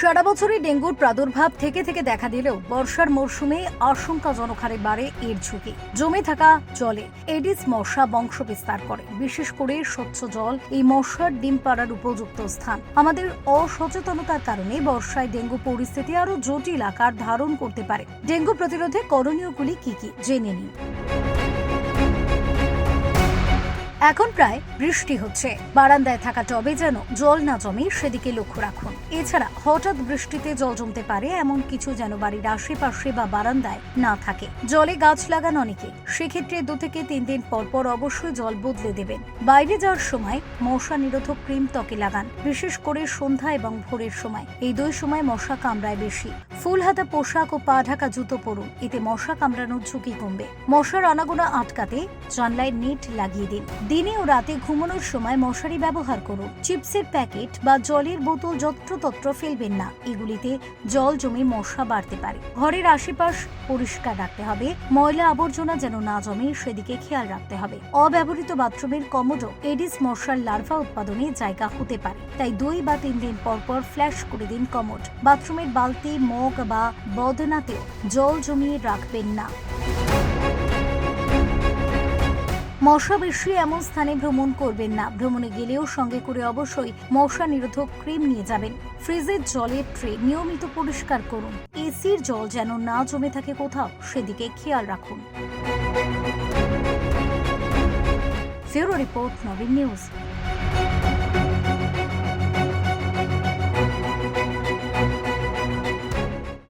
সারা বছরই ডেঙ্গুর প্রাদুর্ভাব থেকে থেকে দেখা দিলেও বর্ষার মরশুমে আশঙ্কাজনক হারে বাড়ে এর ঝুঁকি। জমে থাকা জলে এডিস মশা বংশ বিস্তার করে, বিশেষ করে স্বচ্ছ জল এই মশার ডিম পাড়ার উপযুক্ত স্থান। আমাদের অসচেতনতার কারণে বর্ষায় ডেঙ্গু পরিস্থিতি আরও জটিল আকার ধারণ করতে পারে। ডেঙ্গু প্রতিরোধে করণীয়গুলি কি কি? জেনে নিন। এখন প্রায় বৃষ্টি হচ্ছে। বারান্দায় থাকা টবে যেন জল না জমে সেদিকে লক্ষ্য রাখুন। এছাড়া হঠাৎ বৃষ্টিতে জল জমতে পারে এমন কিছু যেন বাড়ির আশেপাশে বা বারান্দায় না থাকে। জলে গাছ লাগান অনেকে। সেক্ষেত্রে দু থেকে তিন দিন পর পর অবশ্যই জল বদলে দেবেন। বাইরে যাওয়ার সময় মশা নিরোধক ক্রিম ত্বকে লাগান, বিশেষ করে সন্ধ্যা এবং ভোরের সময়। এই দুই সময় মশা কামড়ায় বেশি। ফুল হাতা পোশাক ও পা ঢাকা জুতো পরুন। এতে মশা কামড়ানোর ঝুঁকি কমবে। মশার আনাগোনা আটকাতে জানলায় নেট লাগিয়ে দিন। দিনে ও রাতে ঘুমানোর সময় মশারি ব্যবহার করুন। চিপসের প্যাকেট বা জলের বোতল যত্রতত্র ফেলবেন না। এগুলিতে জল জমে মশা বাড়তে পারে। ঘরের আশেপাশ পরিষ্কার রাখতে হবে। ময়লা আবর্জনা যেন না জমে, সেদিকে খেয়াল রাখতে হবে। অব্যবহৃত বাথরুমের কমোডো এডিস মশার লার্ভা উৎপাদনে জায়গা হতে পারে। তাই দুই বা তিন দিন পর পর ফ্ল্যাশ করে দিন কমোড। বাথরুমের বালতি, মগ বা বদনাতেও জল জমিয়ে রাখবেন না। মশা বেশি এমন স্থানে ভ্রমণ করবেন না। ভ্রমণে গেলেও সঙ্গে করে অবশ্যই মশা নিরোধক ক্রিম নিয়ে যাবেন। ফ্রিজের জলের ট্রে নিয়মিত পরিষ্কার করুন। এসির জল যেন না জমে থাকে কোথাও, সেদিকে খেয়াল রাখুন। ফেরো রিপোর্ট নবীন নিউজ।